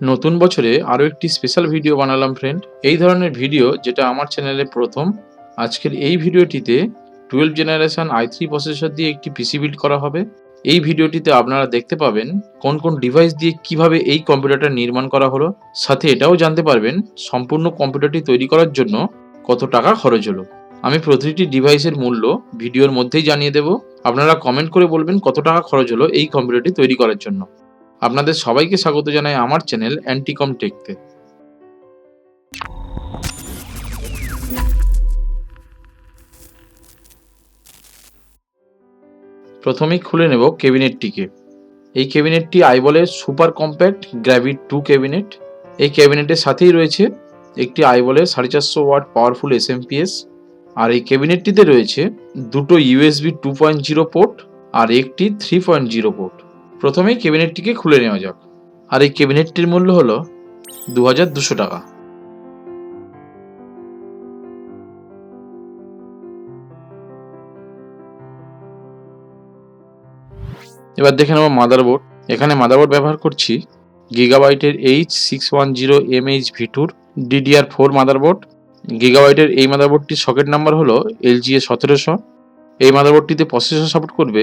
নতুন বছরে আরও একটি স্পেশাল ভিডিও বানালাম ফ্রেন্ড এই ধরনের ভিডিও যেটা আমার চ্যানেলে প্রথম। আজকের এই ভিডিওটিতে twelve generation I three processor দিয়ে একটি পিসি বিল্ড করা হবে। এই ভিডিওটিতে আপনারা দেখতে পাবেন কোন কোন ডিভাইস দিয়ে কীভাবে এই কম্পিউটারটা নির্মাণ করা হলো। সাথে এটাও জানতে পারবেন সম্পূর্ণ কম্পিউটারটি তৈরি করার জন্য কত টাকা খরচ হলো। আমি প্রতিটি ডিভাইসের মূল্য ভিডিওর মধ্যেই জানিয়ে দেব। আপনারা কমেন্ট করে বলবেন কত টাকা খরচ হলো এই কম্পিউটারটি তৈরি করার জন্য। আপনাদের সবাইকে স্বাগত জানাই আমার চ্যানেল অ্যান্টিকম টেকতে। প্রথমেই খুলে নেব ক্যাবিনেটটিকে। এই ক্যাবিনেটটি আইবলের super compact gravity two cabinet. এই ক্যাবিনেটের সাথেই রয়েছে একটি আইবলের সাড়ে চারশো ওয়াট পাওয়ারফুল এস এসএমপিএস আর এই ক্যাবিনেটটিতে রয়েছে দুটো USB two point zero port আর একটি থ্রি পয়েন্ট জিরো পোর্ট। প্রথমেই ক্যাবিনেটটিকে খুলে নেওয়া যাক। আর এই ক্যাবিনেটটির মূল্য হলো দু হাজার দুশো টাকা। এবার দেখে নেব মাদারবোর্ড। এখানে মাদারবোর্ড ব্যবহার করছি গিগাবাইটের H six one zero M H ভিটুর DDR four motherboard. গিগাবাইটের এই মাদারবোর্ডটির সকেট নাম্বার হলো এলজিএ সতেরোশো। এই মাদারবোর্ডটিতে প্রসেসর সাপোর্ট করবে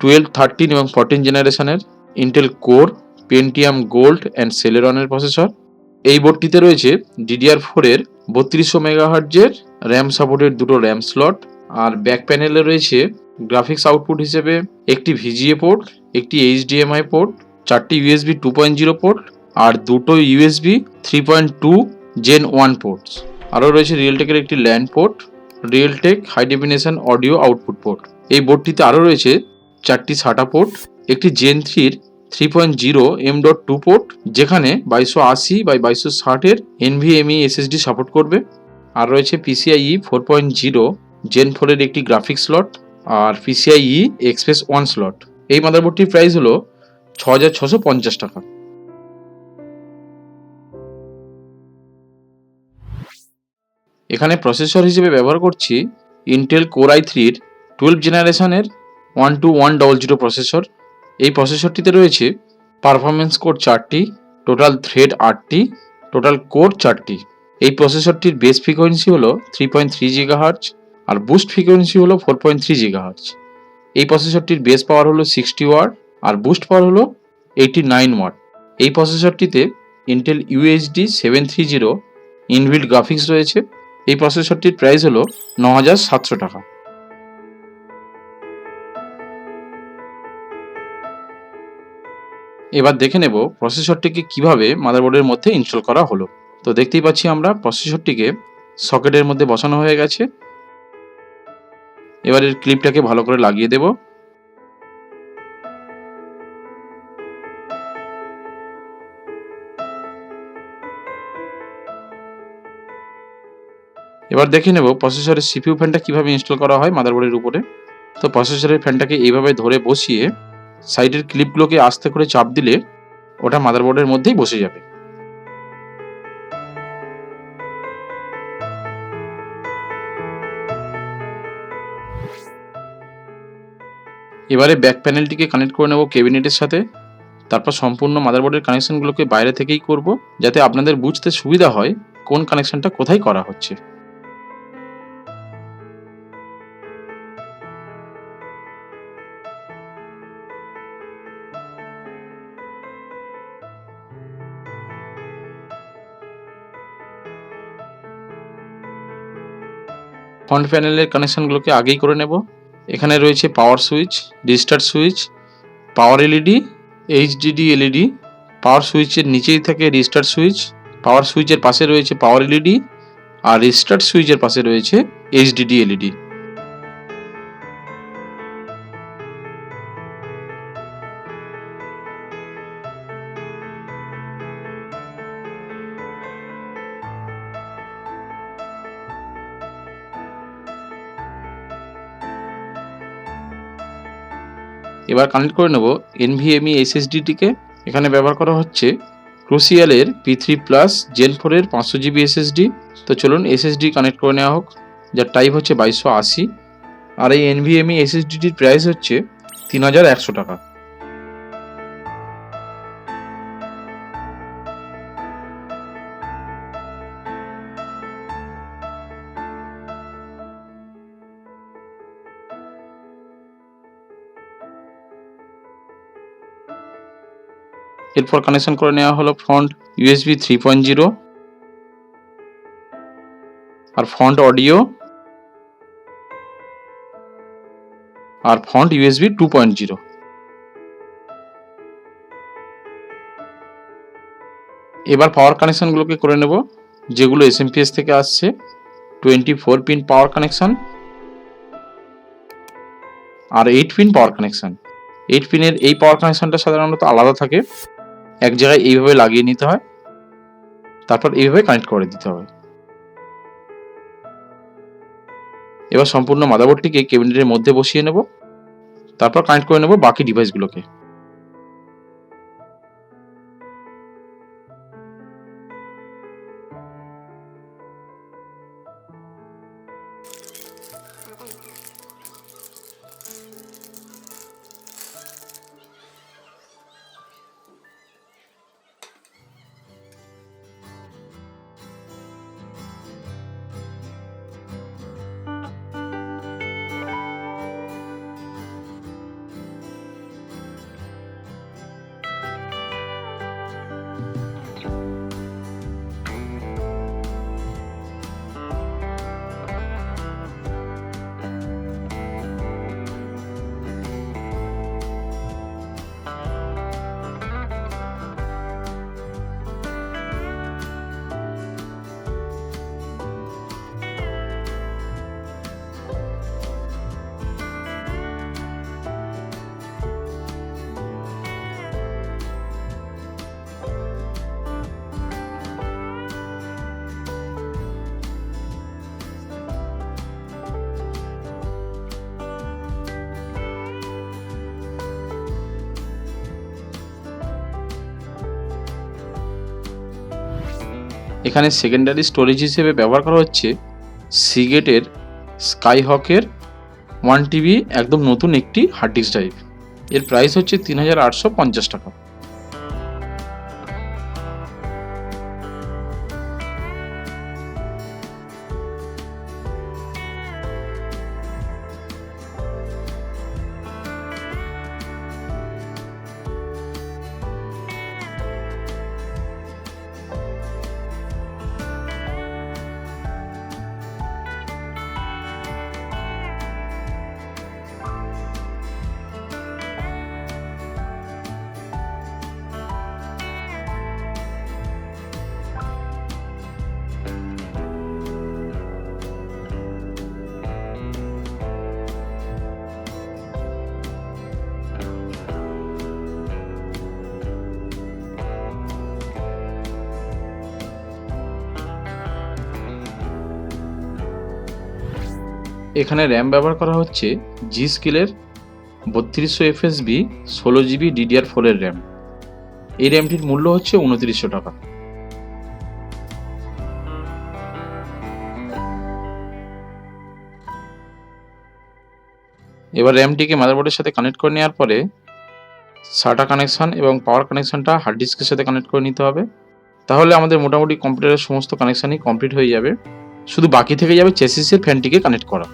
টুয়েলভ থার্টিন এবং ফোরটিন জেনারেশনের Intel core Pentium gold and সেলেরনের processor এই বোর্ডটিতে রয়েছে ডিডিআর ফোরের বত্রিশশো মেগাহার্জের র্যাম সাপোর্টের দুটো র্যাম স্লট আর ব্যাক প্যানেলে রয়েছে গ্রাফিক্স আউটপুট হিসেবে একটি ভিজিএ পোর্ট একটি এইচডিএমআই পোর্ট চারটি USB two point zero port আর দুটো USB three point two gen one ports আরও রয়েছে রিয়েলটেকের একটি LAN port Realtek high definition audio output port এই বোর্ডটিতে আরও রয়েছে চারটি সাটা পোর্ট একটি জেন থ্রির three point zero M dot two port যেখানে বাইশশো আশি বাই বাইশশো ষাটের এনভিএমই এসএসডি সাপোর্ট করবে। আর রয়েছে PCIe four point zero gen ফোরের একটি গ্রাফিক্স স্লট আর পিসিআইই এক্সপ্রেস ওয়ান স্লট এই মাদারবোর্ডটির প্রাইস হলো ছ হাজার ছশো পঞ্চাশ টাকা। এখানে প্রসেসর হিসেবে ব্যবহার করছি ইন্টেল কোর আই থ্রির টুয়েলভ জেনারেশনের one two one double zero processor এই প্রসেসরটিতে রয়েছে পারফরমেন্স কোড চারটি টোটাল থ্রেড আটটি টোটাল কোর চারটি। এই প্রসেসরটির বেস ফ্রিকোয়েন্সি হলো থ্রি পয়েন্ট থ্রি জিগাহার্জ আর বুস্ট ফ্রিকোয়েন্সি হলো ফোর পয়েন্ট থ্রি জিগাহার্জ এই প্রসেসরটির বেস পাওয়ার হলো সিক্সটি ওয়াট আর বুস্ট পাওয়ার হলো এইটি নাইন ওয়াট এই প্রসেসরটিতে Intel UHD seven three zero inbuilt graphics রয়েছে। এই প্রসেসরটির প্রাইস হলো ন হাজার সাতশো টাকা। এবার দেখে নেব প্রসেসরটিকে কীভাবে মাদারবোর্ডের মধ্যে ইনস্টল করা হলো। তো দেখতেই পাচ্ছি আমরা প্রসেসরটিকে সকেটের মধ্যে বসানো হয়ে গেছে। এবার এর ক্লিপটাকে ভালো করে লাগিয়ে দেব। এবার দেখে নেব প্রসেসরের সিপিইউ ফ্যানটা কীভাবে ইনস্টল করা হয় মাদারবোর্ডের উপরে। তো প্রসেসরের ফ্যানটাকে এইভাবে ধরে বসিয়ে সাইডের ক্লিপগুলোকে আস্তে করে চাপ দিলে ওটা মাদারবোর্ডের মধ্যেই বসে যাবে। এবারে ব্যাক প্যানেলটিকে কানেক্ট করে নেব কেবিনেটের সাথে। তারপর সম্পূর্ণ মাদারবোর্ডের কানেকশনগুলোকে বাইরে থেকেই করব, যাতে আপনাদের বুঝতে সুবিধা হয় কোন কানেকশনটা কোথায় করা হচ্ছে। ফ্রন্ট প্যানেলের কানেকশনগুলোকে আগেই করে নেব। এখানে রয়েছে power switch restart switch power LED HDD LED power সুইচের নিচেই থাকে রিস্টার সুইচ পাওয়ার সুইচের পাশে রয়েছে পাওয়ার এলইডি আর রিস্টার সুইচের পাশে রয়েছে এইচডিডি এলইডি এবার কানেক্ট করে নেব এনভিএমই এসএসডিটিকে এখানে ব্যবহার করা হচ্ছে ক্রুসিয়ালের পি থ্রি প্লাস জেন ফোরের পাঁচশো জিবি এসএসডি তো চলুন এসএসডি কানেক্ট করে নেওয়া হোক, যার টাইপ হচ্ছে বাইশশো আশি। আর এই এনভিএমই এসএসডিটির প্রাইস হচ্ছে তিন হাজার একশো টাকা। এরপর কানেকশন করে নেওয়া হলো front USB three point zero আর ফ্রন্ট অডিও আর front USB two point zero এবার পাওয়ার কানেকশনগুলোকে করে নেব, যেগুলো এসএমপিএস থেকে আসছে। Twenty four pin power connection আর eight pin power connection eight পিনের এই পাওয়ার কানেকশনটা সাধারণত আলাদা থাকে। এক জায়গায় এইভাবে লাগিয়ে নিতে হয়, তারপর এইভাবে কানেক্ট করে দিতে হবে। এবার সম্পূর্ণ মাদাবোর্ডটিকে কেবিনেটের মধ্যে বসিয়ে নেব, তারপর কানেক্ট করে নেব বাকি ডিভাইসগুলোকে এখানে সেকেন্ডারি স্টোরেজ হিসেবে ব্যবহার করা হচ্ছে সিগেটের, স্কাইহকের, ওয়ান টিবি, একদম নতুন একটি হার্ড ডিস্ক ড্রাইভ এর প্রাইস হচ্ছে তিন হাজার আটশো পঞ্চাশ টাকা। এখানে র্যাম ব্যবহার করা হচ্ছে জি স্কিলের বত্রিশশো এফএসবি ষোলো জিবি ডিডিআর ফোরের র্যাম। এই র্যামটির মূল্য হচ্ছে উনত্রিশশো টাকা। এবার র্যামটিকে মাদারবোর্ডের সাথে কানেক্ট করে নেওয়ার পরে সাটা কানেকশন এবং পাওয়ার কানেকশনটা হার্ড ডিস্কের সাথে কানেক্ট করে নিতে হবে। তাহলে আমাদের মোটামুটি কম্পিউটারের সমস্ত কানেকশানই কমপ্লিট হয়ে যাবে। শুধু বাকি থেকে যাবে চেসিসের ফ্যানটিকে কানেক্ট করা।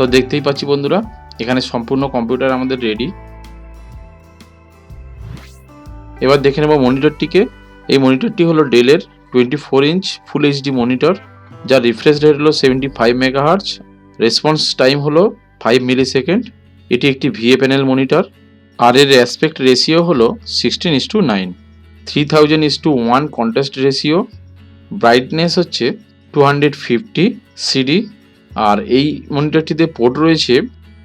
তো দেখতেই পাচ্ছি বন্ধুরা, এখানে সম্পূর্ণ কম্পিউটার আমাদের রেডি এবার দেখে নেব মনিটরটিকে এই মনিটরটি হলো ডেলের twenty four inch full HD monitor যার রিফ্রেশ রেট হলো seventy five megahertz response time হলো ফাইভ মিলি সেকেন্ড এটি একটি ভিএ প্যানেল মনিটর আর এর অ্যাসপেক্ট রেশিও হলো sixteen is to nine three thousand is to one contrast ratio brightness হচ্ছে two hundred fifty CD আর এই মনিটরটিতে পোর্ট রয়েছে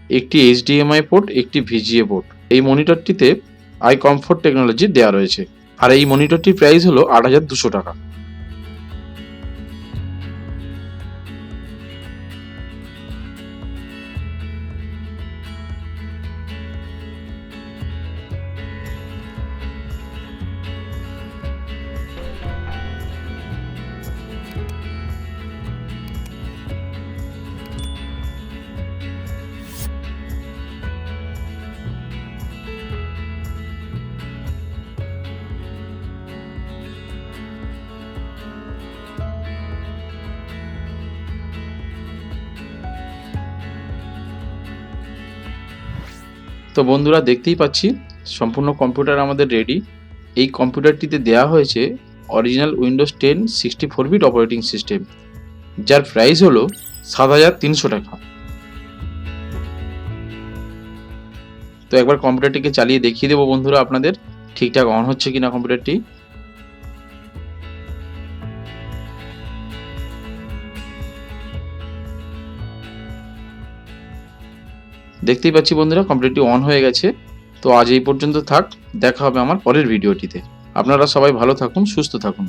একটি এইচডিএমআই পোর্ট, একটি ভিজিএ পোর্ট। এই মনিটরটিতে আই কমফোর্ট টেকনোলজি দেওয়া রয়েছে। আর এই মনিটরটির প্রাইস হলো আট হাজার দুশো টাকা। তো বন্ধুরা দেখতেই পাচ্ছি, সম্পূর্ণ কম্পিউটার আমাদের রেডি এই কম্পিউটারটিতে দেওয়া হয়েছে original Windows ten sixty four bit operating system যার প্রাইস হলো সাত হাজার তিনশো টাকা। তো একবার কম্পিউটারটিকে চালিয়ে দেখিয়ে দেবো বন্ধুরা আপনাদের, ঠিকঠাক অন হচ্ছে কিনা কম্পিউটারটি। দেখতেই পাচ্ছি বন্ধুরা কমপ্লিটলি অন হয়ে গেছে। তো আজ এই পর্যন্ত থাক, দেখা হবে আমার পরের ভিডিওটিতে আপনারা সবাই ভালো থাকুন, সুস্থ থাকুন।